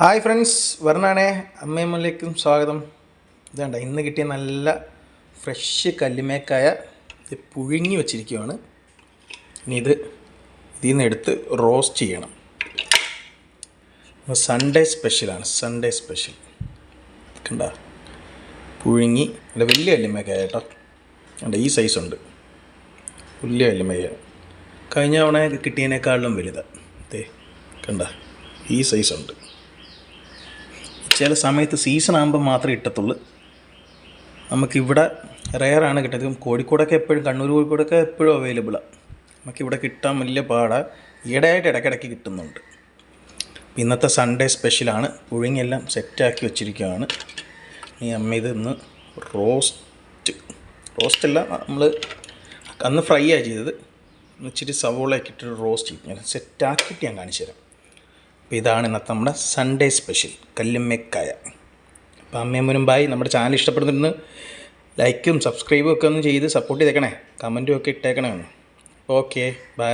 Hi friends വരണാണേ അമ്മയമ്മയിലേക്കും സ്വാഗതം. ഇതാണ്ട ഇന്ന് കിട്ടിയ നല്ല ഫ്രഷ് കല്ലുമേക്കായ പുഴുങ്ങി വച്ചിരിക്കുകയാണ് ഇനി ഇത് ഇതിൽ നിന്ന് എടുത്ത് റോസ്റ്റ് ചെയ്യണം. സൺഡേ സ്പെഷ്യലാണ് സൺഡേ സ്പെഷ്യൽ. കണ്ട? പുഴുങ്ങി അല്ല വലിയ കല്ലുമേക്കായ കേട്ടോ. കണ്ട ഈ സൈസുണ്ട്. വലിയ കല്ലുമേക്ക കഴിഞ്ഞ തവണ കിട്ടിയതിനേക്കാളും വലുതാണ് അതെ കണ്ട ഈ സൈസുണ്ട്. ചില സമയത്ത് സീസൺ ആകുമ്പോൾ മാത്രമേ ഇട്ടത്തുള്ളൂ നമുക്കിവിടെ റെയറാണ് കിട്ടുന്നത്. കോഴിക്കോടൊക്കെ എപ്പോഴും കണ്ണൂർ കോഴിക്കോടൊക്കെ എപ്പോഴും അവൈലബിളാണ് നമുക്കിവിടെ കിട്ടാൻ വലിയ പാടാണ് ഈയിടെയായിട്ട് ഇടയ്ക്കിടയ്ക്ക് കിട്ടുന്നുണ്ട്. ഇന്നത്തെ സൺഡേ സ്പെഷ്യലാണ് പുഴുങ്ങിയെല്ലാം സെറ്റാക്കി വെച്ചിരിക്കുകയാണ്. ഈ അമ്മ ഇത് ഇന്ന് റോസ്റ്റ് അല്ല നമ്മൾ അന്ന് ഫ്രൈ ആണ് ചെയ്തത്. ഇച്ചിരി സവോളയൊക്കെ ഇട്ടിട്ട് റോസ്റ്റ് ചെയ്യും. ഞാൻ സെറ്റാക്കിയിട്ട് ഞാൻ കാണിച്ചു തരാം അപ്പോൾ ഇതാണ് ഇന്നത്തെ നമ്മുടെ സൺഡേ സ്പെഷ്യൽ കല്ലുമ്മക്കായ. അപ്പോൾ അമ്മയും മുൻപായി നമ്മുടെ ചാനൽ ഇഷ്ടപ്പെടുന്നുണ്ടെന്ന് ലൈക്കും സബ്സ്ക്രൈബും ഒക്കെ ഒന്ന് ചെയ്ത് സപ്പോർട്ട് ചെയ്തേക്കണേ. കമന്റും ഒക്കെ ഇട്ടേക്കണേ. Okay bye